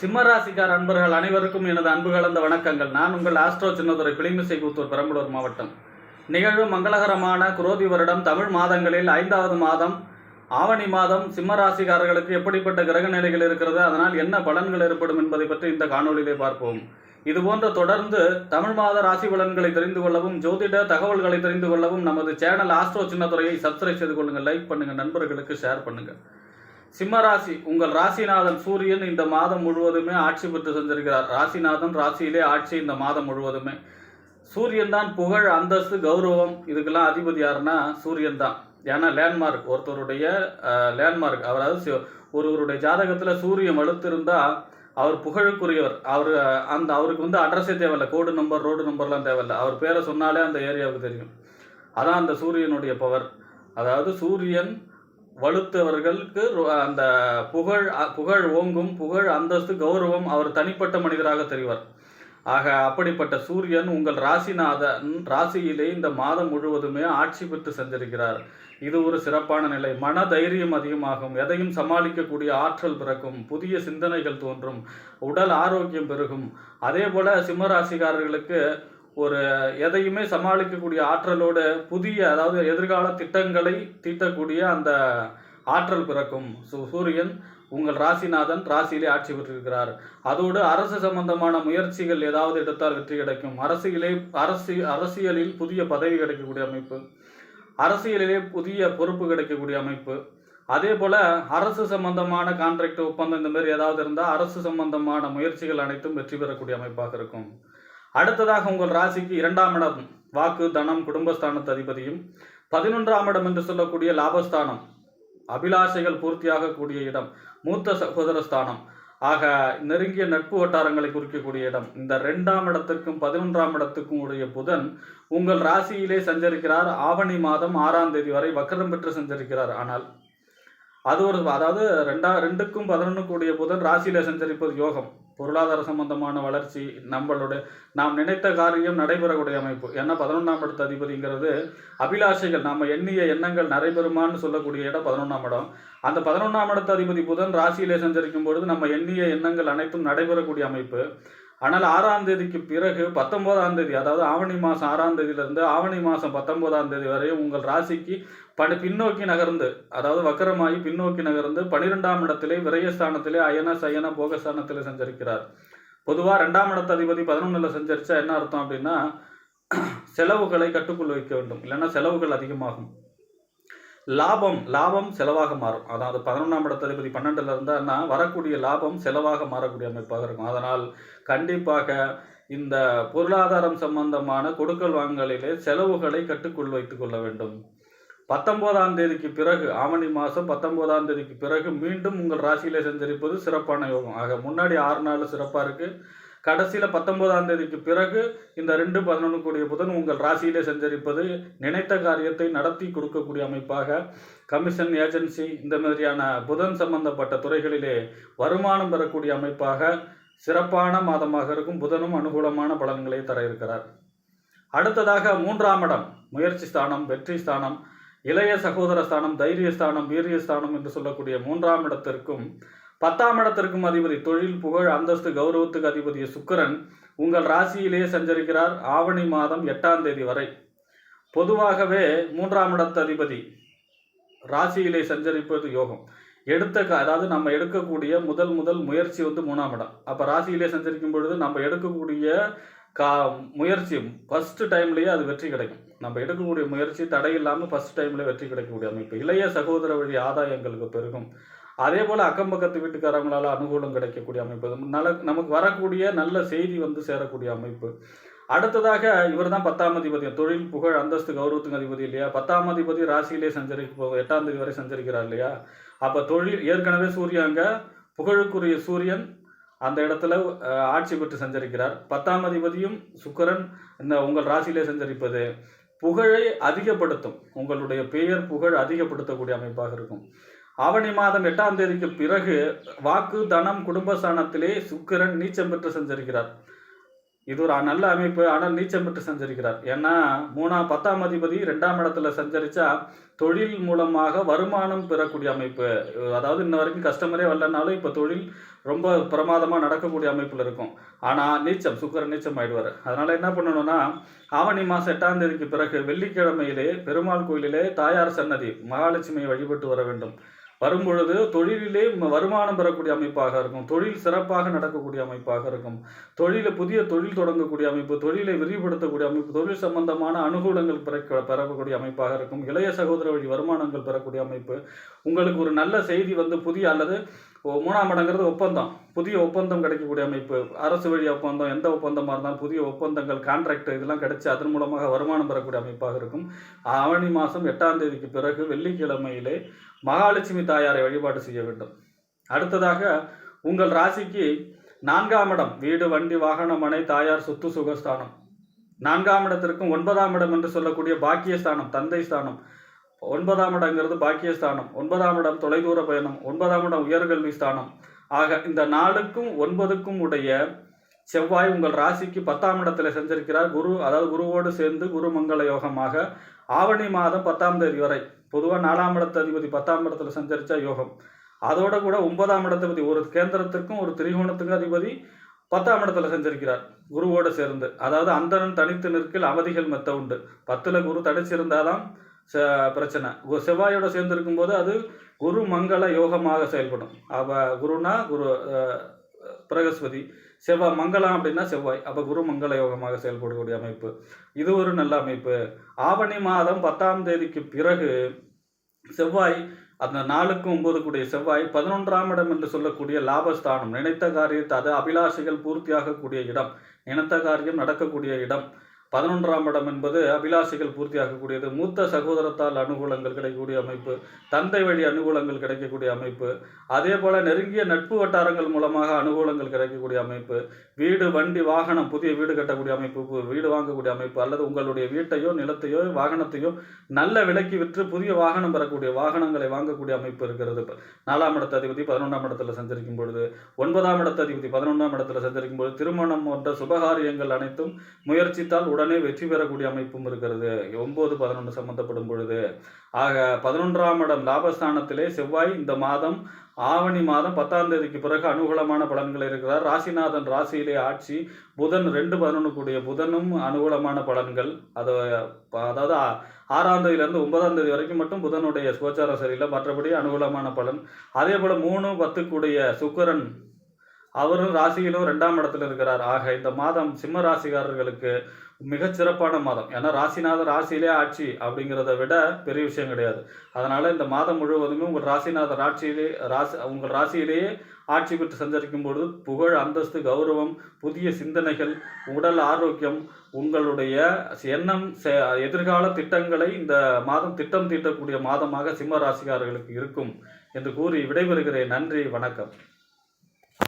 சிம்மராசிக்கார் அன்பர்கள் அனைவருக்கும் எனது அன்பு கலந்த வணக்கங்கள். நான் உங்கள் ஆஸ்ட்ரோ சின்னதுரை பிளிமிசை கூத்தூர் பெரம்பலூர் மாவட்டம். நிகழ்வு மங்களகரமான குரோதி வருடம் தமிழ் மாதங்களில் ஐந்தாவது மாதம். ஆவணி மாதம் சிம்மராசிக்காரர்களுக்கு எப்படிப்பட்ட கிரக நிலைகள் இருக்கிறது அதனால் என்ன பலன்கள் ஏற்படும் என்பதை பற்றி இந்த காணொலியிலே பார்ப்போம். இதுபோன்ற தொடர்ந்து தமிழ் மாத ராசி பலன்களை தெரிந்து கொள்ளவும் ஜோதிட தகவல்களை தெரிந்து கொள்ளவும் நமது சேனல் ஆஸ்ட்ரோ சின்னத்துறையை சப்ஸ்கிரைப் செய்து கொள்ளுங்கள் லைக் பண்ணுங்கள் நண்பர்களுக்கு ஷேர் பண்ணுங்கள் சிம்ம ராசி உங்கள் ராசிநாதன் சூரியன் இந்த மாதம் முழுவதுமே ஆட்சி பெற்று சென்றிருக்கிறார். ராசிநாதன் ராசியிலே ஆட்சி இந்த மாதம் முழுவதுமே. சூரியன் தான் புகழ் அந்தஸ்து கௌரவம். இதுக்கெல்லாம் அதிபதி யாருன்னா சூரியன் தான். ஏன்னா லேண்ட்மார்க் ஒருத்தருடைய லேண்ட்மார்க் அதாவது ஒருவருடைய ஜாதகத்தில் சூரியன் வலுத்திருந்தால் அவர் புகழுக்குரியவர். அவர் அந்த அவருக்கு வந்து அட்ரஸே தேவையில்ல. கோடு நம்பர் ரோடு நம்பர்லாம் தேவையில்ல. அவர் பேரை சொன்னாலே அந்த ஏரியாவுக்கு தெரியும். அதான் அந்த சூரியனுடைய பவர் அதாவது சூரியன் வலுத்தவர்களுக்கு ரொ- அந்த புகழ் அ- புகழ் ஓங்கும் புகழ் அந்தஸ்து கௌரவம் அவர் தனிப்பட்ட மனிதராக தெரிவார். ஆக அப்படிப்பட்ட சூரியன் உங்கள் ராசிநாதன் ராசியிலே இந்த மாதம் முழுவதுமே ஆட்சி பெற்று சென்றிருக்கிறார். இது ஒரு சிறப்பான நிலை. மன தைரியம் அதிகமாகும். எதையும் சமாளிக்கக்கூடிய ஆற்றல் பிறக்கும். புதிய சிந்தனைகள் தோன்றும். உடல் ஆரோக்கியம் பெருகும். அதே போல சிம்மராசிக்காரர்களுக்கு ஒரு எதையுமே சமாளிக்கக்கூடிய ஆற்றலோடு புதிய அதாவது எதிர்கால திட்டங்களை தீட்டக்கூடிய அந்த ஆற்றல் பிறக்கும். சூரியன் உங்கள் ராசிநாதன் ராசியிலே ஆட்சி பெற்றிருக்கிறார். அதோடு அரசு சம்பந்தமான முயற்சிகள் ஏதாவது எடுத்தால் வெற்றி கிடைக்கும். அரசியலே அரசு அரசியலில் புதிய பதவி கிடைக்கக்கூடிய அமைப்பு. அரசியலிலே புதிய பொறுப்பு கிடைக்கக்கூடிய அமைப்பு. அதே போல அரசு சம்பந்தமான கான்ட்ராக்ட் ஒப்பந்தம் இந்த மாதிரி ஏதாவது இருந்தால் அரசு சம்பந்தமான முயற்சிகள் அனைத்தும் வெற்றி பெறக்கூடிய அமைப்பாக இருக்கும். அடுத்ததாக உங்கள் ராசிக்கு இரண்டாம் இடம் வாக்கு தனம் குடும்பஸ்தானத்து அதிபதியும் பதினொன்றாம் இடம் என்று சொல்லக்கூடிய லாபஸ்தானம் அபிலாஷைகள் பூர்த்தியாகக்கூடிய இடம் மூத்த சகோதர ஸ்தானம். ஆக நெருங்கிய நட்பு வட்டாரங்களை குறிக்கக்கூடிய இடம். இந்த ரெண்டாம் இடத்திற்கும் பதினொன்றாம் இடத்துக்கும் உடைய புதன் உங்கள் ராசியிலே சஞ்சரிக்கிறார். ஆவணி மாதம் ஆறாம் தேதி வரை வக்கரம் பெற்று சஞ்சரிக்கிறார். ஆனால் அது ஒரு அதாவது ரெண்டா ரெண்டுக்கும் பதினொன்று கூடிய புதன் ராசியில சஞ்சரிப்பது யோகம். பொருளாதார சம்பந்தமான வளர்ச்சி நம்மளுடைய நாம் நினைத்த காரியம் நடைபெறக்கூடிய அமைப்பு. ஏன்னா பதினொன்றாம் இடத்து அதிபதிங்கிறது அபிலாஷைகள். நம்ம எண்ணிய எண்ணங்கள் நடைபெறுமான்னு சொல்லக்கூடிய இடம் பதினொன்றாம் இடம். அந்த பதினொன்றாம் இடத்து அதிபதி புதன் ராசியிலே சஞ்சரிக்கும் பொழுது நம்ம எண்ணிய எண்ணங்கள் அனைத்தும் நடைபெறக்கூடிய அமைப்பு. ஆனால் ஆறாம் தேதிக்கு பிறகு பத்தொன்பதாம் தேதி அதாவது ஆவணி மாதம் ஆறாம் தேதியிலிருந்து ஆவணி மாதம் பத்தொன்பதாம் தேதி வரை உங்கள் ராசிக்கு பணி பின்னோக்கி நகர்ந்து அதாவது வக்கரமாகி பின்னோக்கி நகர்ந்து பனிரெண்டாம் இடத்திலே விரயஸ்தானத்திலே அயன சயன போகஸ்தானத்திலே சஞ்சரிக்கிறார். பொதுவாக ரெண்டாம் இடத்த அதிபதி பதினொன்றில் சஞ்சரித்தா என்ன அர்த்தம் அப்படின்னா செலவுகளை கட்டுக்குள் வைக்க வேண்டும். இல்லைன்னா செலவுகள் அதிகமாகும். லாபம் லாபம் செலவாக மாறும். அதாவது பதினொன்றாம் இடத்து அதிபதி பன்னெண்டுல இருந்தான்னா வரக்கூடிய லாபம் செலவாக மாறக்கூடிய அமைப்பாக இருக்கும். அதனால் கண்டிப்பாக இந்த பொருளாதாரம் சம்பந்தமான கொடுக்கல் வாங்கலிலே செலவுகளை கட்டுக்குள் வைத்துக் கொள்ள வேண்டும். பத்தொன்பதாம் தேதிக்கு பிறகு ஆவணி மாதம் பத்தொன்பதாம் தேதிக்கு பிறகு மீண்டும் உங்கள் ராசியிலே செஞ்சிருப்பது சிறப்பான யோகம். ஆக முன்னாடி ஆறு நாள் சிறப்பாக இருக்குது கடைசியில் பத்தொன்பதாம் தேதிக்கு பிறகு இந்த ரெண்டு பதினொன்று கூடிய புதன் உங்கள் ராசியிலே சஞ்சரிப்பது நினைத்த காரியத்தை நடத்தி கொடுக்கக்கூடிய அமைப்பாக. கமிஷன் ஏஜென்சி இந்த மாதிரியான புதன் சம்பந்தப்பட்ட துறைகளிலே வருமானம் பெறக்கூடிய அமைப்பாக சிறப்பான மாதமாக இருக்கும். புதனும் அனுகூலமான பலன்களை தர இருக்கிறார். அடுத்ததாக மூன்றாம் இடம் முயற்சி ஸ்தானம் வெற்றி ஸ்தானம் இளைய சகோதர ஸ்தானம் தைரிய ஸ்தானம் வீரிய ஸ்தானம் என்று சொல்லக்கூடிய மூன்றாம் இடத்திற்கும் பத்தாம் இடத்திற்கும் அதிபதி தொழில் புகழ் அந்தஸ்து கௌரவத்துக்கு அதிபதிய சுக்கிரன் உங்கள் ராசியிலே சஞ்சரிக்கிறார் ஆவணி மாதம் எட்டாம் தேதி வரை. பொதுவாகவே மூன்றாம் இடத்து அதிபதி ராசியிலே சஞ்சரிப்பது யோகம். எடுத்த அதாவது நம்ம எடுக்கக்கூடிய முதல் முதல் முயற்சி வந்து மூணாம் இடம். அப்போ ராசியிலே சஞ்சரிக்கும் பொழுது நம்ம எடுக்கக்கூடிய கா முயற்சி ஃபஸ்ட்டு டைம்லேயே அது வெற்றி கிடைக்கும். நம்ம எடுக்கக்கூடிய முயற்சி தடை இல்லாமல் ஃபர்ஸ்ட் டைம்ல வெற்றி கிடைக்கக்கூடிய அமைப்பு. இளைய சகோதர வழி ஆதாயங்களுக்கு பெருகும். அதே போல் அக்கம் பக்கத்து வீட்டுக்காரங்களால் அனுகூலம் கிடைக்கக்கூடிய அமைப்பு. நல்ல நமக்கு வரக்கூடிய நல்ல செய்தி வந்து சேரக்கூடிய அமைப்பு. அடுத்ததாக இவர் தான் பத்தாம் அதிபதி தொழில் புகழ் அந்தஸ்து கௌரவத்துக்கு அதிபதி இல்லையா? பத்தாம் அதிபதி ராசியிலே சஞ்சரிக்க எட்டாம் தேதி வரை சஞ்சரிக்கிறார் இல்லையா? அப்போ தொழில் ஏற்கனவே சூரியன் அங்கே புகழுக்குரிய சூரியன் அந்த இடத்துல ஆட்சி பெற்று சஞ்சரிக்கிறார். பத்தாம் அதிபதியும் சுக்கரன் இந்த உங்கள் ராசியிலே சஞ்சரிப்பது. புகழை அதிகப்படுத்தும். உங்களுடைய பெயர் புகழ் அதிகப்படுத்தக்கூடிய அமைப்பாக இருக்கும். ஆவணி மாதம் எட்டாம் தேதிக்கு பிறகு வாக்கு தனம் குடும்பஸ்தானத்திலே சுக்கிரன் நீச்சம் பெற்று சஞ்சரிக்கிறார். இது ஒரு நல்ல அமைப்பு ஆனால் நீச்சம் பெற்று சஞ்சரிக்கிறார். ஏன்னா மூணாம் பத்தாம் அதிபதி ரெண்டாம் இடத்துல சஞ்சரிச்சா தொழில் மூலமாக வருமானம் பெறக்கூடிய அமைப்பு. அதாவது இன்ன வரைக்கும் கஸ்டமரே வரலனாலும் இப்போ தொழில் ரொம்ப பிரமாதமாக நடக்கக்கூடிய அமைப்பில் இருக்கும். ஆனால் நீச்சம் சுக்கர நீச்சம் ஆயிடுவார். அதனால் என்ன பண்ணணும்னா ஆவணி மாதம் எட்டாம் தேதிக்கு பிறகு வெள்ளிக்கிழமையிலே பெருமாள் கோயிலிலே தாயார் சன்னதி மகாலட்சுமியை வழிபட்டு வர வேண்டும். வரும்பொழுது தொழிலிலே வருமானம் பெறக்கூடிய அமைப்பாக இருக்கும். தொழில் சிறப்பாக நடக்கக்கூடிய அமைப்பாக இருக்கும். தொழிலை புதிய தொழில் தொடங்கக்கூடிய அமைப்பு தொழிலை விரிவுபடுத்தக்கூடிய அமைப்பு தொழில் சம்பந்தமான அனுகூலங்கள் பெற பெறக்கூடிய அமைப்பாக இருக்கும். இளைய சகோதர வழி வருமானங்கள் பெறக்கூடிய அமைப்பு. உங்களுக்கு ஒரு நல்ல செய்தி வந்து புதிய அல்லது மூணாம் இடங்கிறது ஒப்பந்தம். புதிய ஒப்பந்தம் கிடைக்கக்கூடிய அமைப்பு. அரசு வழி ஒப்பந்தம் எந்த ஒப்பந்தமாக இருந்தாலும் புதிய ஒப்பந்தங்கள் கான்ட்ராக்ட் இதெல்லாம் கிடைச்சி அதன் மூலமாக வருமானம் பெறக்கூடிய அமைப்பாக இருக்கும். ஆவணி மாதம் எட்டாம் தேதிக்கு பிறகு வெள்ளிக்கிழமையிலே மகாலட்சுமி தாயாரை வழிபாடு செய்ய வேண்டும். அடுத்ததாக உங்கள் ராசிக்கு நான்காம் இடம் வீடு வண்டி வாகனம் மனை தாயார் சொத்து சுகஸ்தானம். நான்காம் இடத்திற்கும் ஒன்பதாம் இடம் என்று சொல்லக்கூடிய பாக்கியஸ்தானம் தந்தை ஸ்தானம் ஒன்பதாம் இடங்கிறது பாக்கியஸ்தானம் ஒன்பதாம் இடம் தொலைதூர பயணம் ஒன்பதாம் இடம் உயர்கல்வி ஸ்தானம். ஆக இந்த நாளுக்கும் ஒன்பதுக்கும் உடைய செவ்வாய் உங்கள் ராசிக்கு பத்தாம் இடத்துல செஞ்சிருக்கிறார். குரு அதாவது குருவோடு சேர்ந்து குரு மங்கள யோகமாக ஆவணி மாதம் பத்தாம் தேதி வரை பொதுவாக நாலாம் இடத்து அதிபதி பத்தாம் இடத்துல சஞ்சரிச்சா யோகம். அதோட கூட ஒன்பதாம் இடத்தபதி ஒரு கேந்திரத்திற்கும் ஒரு திரிகோணத்துக்கும் அதிபதி பத்தாம் இடத்துல செஞ்சிருக்கிறார் குருவோடு சேர்ந்து. அதாவது அந்தணன் தனித்து நிற்கில் அவதிகள் மெத்த உண்டு. பத்தில் குரு தனிச்சிருந்தாதான் பிரச்சனை. செவ்வாயோட சேர்ந்து இருக்கும்போது அது குரு மங்கள யோகமாக செயல்படும். அவ குருனா குரு பிரகஸ்பதி. செவ்வாய் மங்களம் அப்படின்னா செவ்வாய். அப்போ குரு மங்கள யோகமாக செயல்படக்கூடிய அமைப்பு. இது ஒரு நல்ல அமைப்பு. ஆவணி மாதம் பத்தாம் தேதிக்கு பிறகு செவ்வாய் அந்த நாளுக்கும் ஒன்பது கூடிய செவ்வாய் பதினொன்றாம் இடம் என்று சொல்லக்கூடிய லாபஸ்தானம். நினைத்த காரியத்தை அது அபிலாஷைகள் பூர்த்தியாகக்கூடிய இடம். நினைத்த காரியம் நடக்கக்கூடிய இடம். பதினொன்றாம் இடம் என்பது அபிலாஷைகள் பூர்த்தியாகக்கூடியது. மூத்த சகோதரத்தால் அனுகூலங்கள் கிடைக்கக்கூடிய அமைப்பு தந்தை வழி அனுகூலங்கள் கிடைக்கக்கூடிய அமைப்பு அதே போல் நெருங்கிய நட்பு வட்டாரங்கள் மூலமாக அனுகூலங்கள் கிடைக்கக்கூடிய அமைப்பு வீடு வண்டி வாகனம் புதிய வீடு கட்டக்கூடிய அமைப்பு வீடு வாங்கக்கூடிய அமைப்பு அல்லது உங்களுடைய வீட்டையோ நிலத்தையோ வாகனத்தையோ நல்ல விலைக்கு விற்று புதிய வாகனம் பெறக்கூடிய வாகனங்களை வாங்கக்கூடிய அமைப்பு இருக்கிறது. நாலாம் இடத்த அதிபதி பதினொன்றாம் இடத்துல சஞ்சரிக்கும் பொழுது ஒன்பதாம் இடத்த அதிபதி பதினொன்றாம் இடத்துல சஞ்சரிக்கும் பொழுது திருமணம் போன்ற சுபகாரியங்கள் அனைத்தும் முயற்சித்தால் உடனே வெற்றி பெறக்கூடிய அமைப்பும் இருக்கிறது. ஒன்பது பதினொன்று சம்பந்தப்படும் பொழுது. ஆக பதினொன்றாம் இடம் லாபஸ்தானத்திலே செவ்வாய் இந்த மாதம் ஆவணி மாதம் பத்தாம் தேதிக்கு பிறகு அனுகூலமான பலன்கள் இருக்கிறார். ராசிநாதன் ராசியிலே ஆட்சி புதன் ரெண்டு பதினொன்று கூடிய புதனும் அனுகூலமான பலன்கள். அது அதாவது ஆறாம் தேதியிலேருந்து ஒன்பதாம் தேதி வரைக்கும் மட்டும் புதனுடைய கோச்சாரம் சரியில்லை. மற்றபடி அனுகூலமான பலன். அதே போல் மூணு பத்துக்குடைய சுக்கரன் அவரும் ராசியிலும் ரெண்டாம் இடத்துல இருக்கிறார். ஆக இந்த மாதம் சிம்ம ராசிக்காரர்களுக்கு மிக சிறப்பான மாதம். ஏன்னா ராசிநாதர் ராசியிலே ஆட்சி அப்படிங்கிறத விட பெரிய விஷயம் கிடையாது. அதனால இந்த மாதம் முழுவதுமே உங்கள் ராசிநாதர் ஆட்சியிலே ராசி உங்கள் ராசியிலேயே ஆட்சி பெற்று சஞ்சரிக்கும் பொழுது புகழ் அந்தஸ்து கௌரவம் புதிய சிந்தனைகள் உடல் ஆரோக்கியம் உங்களுடைய எண்ணம் செ- எதிர்கால திட்டங்களை இந்த மாதம் திட்டம் தீட்டக்கூடிய மாதமாக சிம்ம ராசிக்காரர்களுக்கு இருக்கும் என்று கூறி விடைபெறுகிறேன். நன்றி வணக்கம்.